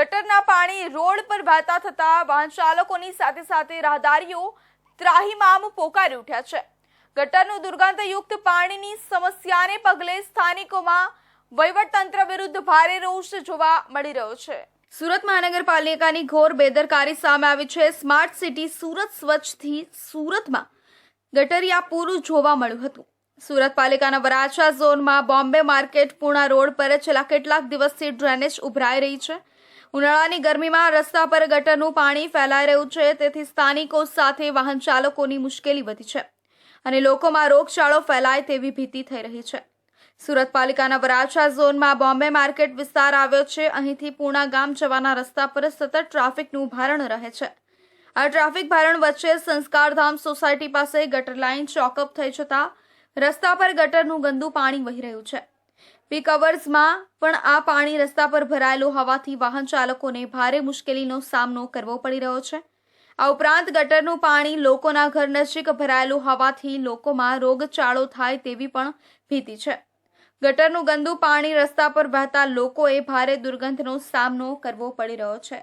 ગટરના પાણી રોડ પર વહેતા થતા વાહન ચાલકોની સાથે સાથે રાહદારીઓ ત્રાહિમામ પોકારી ઉઠ્યા છે. ગટરનું દુર્ગંધયુક્ત પાણીની સમસ્યાને પગલે સ્થાનિકોમાં વહીવટતંત્ર વિરુદ્ધ ભારે રોષ જોવા મળી રહ્યો છે. સુરત મહાનગરપાલિકાની ઘોર બેદરકારી સામે આવી છે. સ્માર્ટ સિટી સુરત સ્વચ્છથી સુરતમાં ગટરિયા પૂરું જોવા મળ્યું હતું. સુરત પાલિકાના વરાછા ઝોનમાં બોમ્બે માર્કેટ પૂર્ણા રોડ પર છેલ્લા કેટલાક દિવસથી ડ્રેનેજ ઉભરાઈ રહી છે. ઉનાળાની ગરમીમાં રસ્તા પર ગટરનું પાણી ફેલાઈ રહ્યું છે. તેથી સ્થાનિકો સાથે વાહન ચાલકોની મુશ્કેલી વધી છે અને લોકોમાં રોગચાળો ફેલાય તેવી ભીતિ થઈ રહી છે. સુરત પાલિકાના વરાછા ઝોનમાં બોમ્બે માર્કેટ વિસ્તાર આવ્યો છે. અહીંથી પૂણા ગામ જવાના રસ્તા પર સતત ટ્રાફિકનું ભારણ રહે છે. આ ટ્રાફિક ભારણ વચ્ચે સંસ્કારધામ સોસાયટી પાસે ગટર લાઇન ચોકઅપ થઈ જતા રસ્તા પર ગટરનું ગંદુ પાણી વહી રહ્યું છે. પીક અવર્સમાં પણ આ પાણી રસ્તા પર ભરાયેલું હોવાથી વાહન ચાલકોને ભારે મુશ્કેલીનો સામનો કરવો પડી રહ્યો છે. આ ઉપરાંત ગટરનું પાણી લોકોના ઘર નજીક ભરાયેલું હોવાથી લોકોમાં રોગચાળો થાય તેવી પણ ભીતિ છે. ગટરનું ગંદુ પાણી રસ્તા પર વહેતા લોકોએ ભારે દુર્ગંધનો સામનો કરવો પડી રહ્યો છે.